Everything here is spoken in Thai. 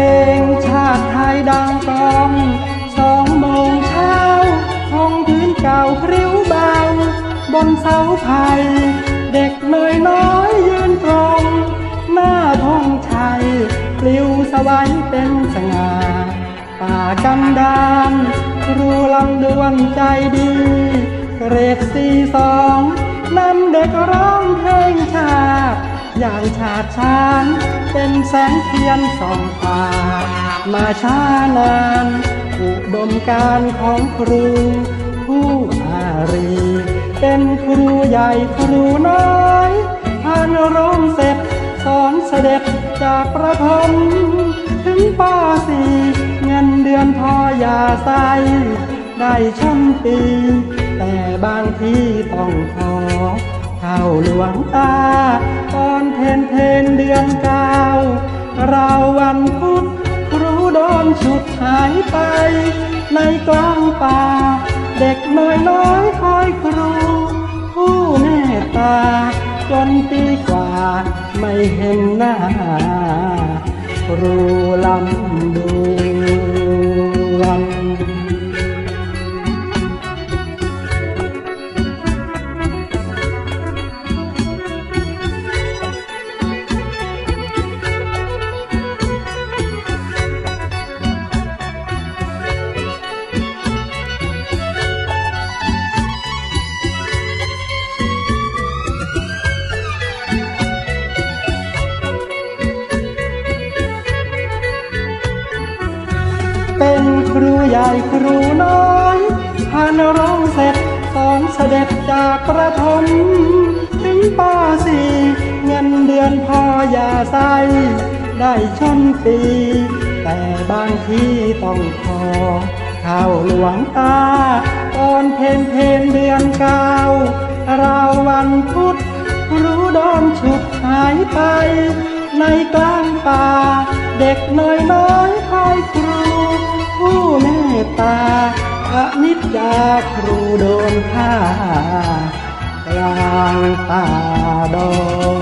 ลงชาติไทยดังกลองสองโมงเช้าห้องพื้นเก่าพริ้วเบา บนเสาไผ่เด็กเนยน้อยยืนตรง หน้าธงชัยปลิวสวายเป็นสง่าป่ากำดานครูลำดวนใจดีเกรดสี่สองนำเด็กร้องเพลงชาติ อย่างชาติชาน เป็นแสงเทียนส่องฟ้ามาช้านานอุดมการของครู ผู้อารี เป็นครูใหญ่ครูน้อยผ่านร้องเสร็จสอนเสด็จจากประถมถึงปสี่เงินเดือนพอยาใสได้ช่ำปี แต่บางทีต้องขอ เข้าหลวงตา ตอนเพนเพนเดือนเก้าเราวันพุธครูโดนฉุดหายไป ในกลางป่า เด็กน้อยน้อยคอยครู ผู้เมตตา จนปีกว่าไม่เห็นหน้า ครูลำด เป็นครูใหญ่ครูน้อยพานร้องเสร็จสอนเสด็จจากประถมถึงปสี่เงินเดือนพออย่าใส่ได้ชนปี แต่บางทีต้องขอข้าวหลวงตาตอนเพนเพนเดือนเก้าราววันพุธรู้โดนฉุดหายไป ในกลางป่า เด็กน้อยน้อยคอยครู จจาครูโดนฆ่ากลางป่าดอน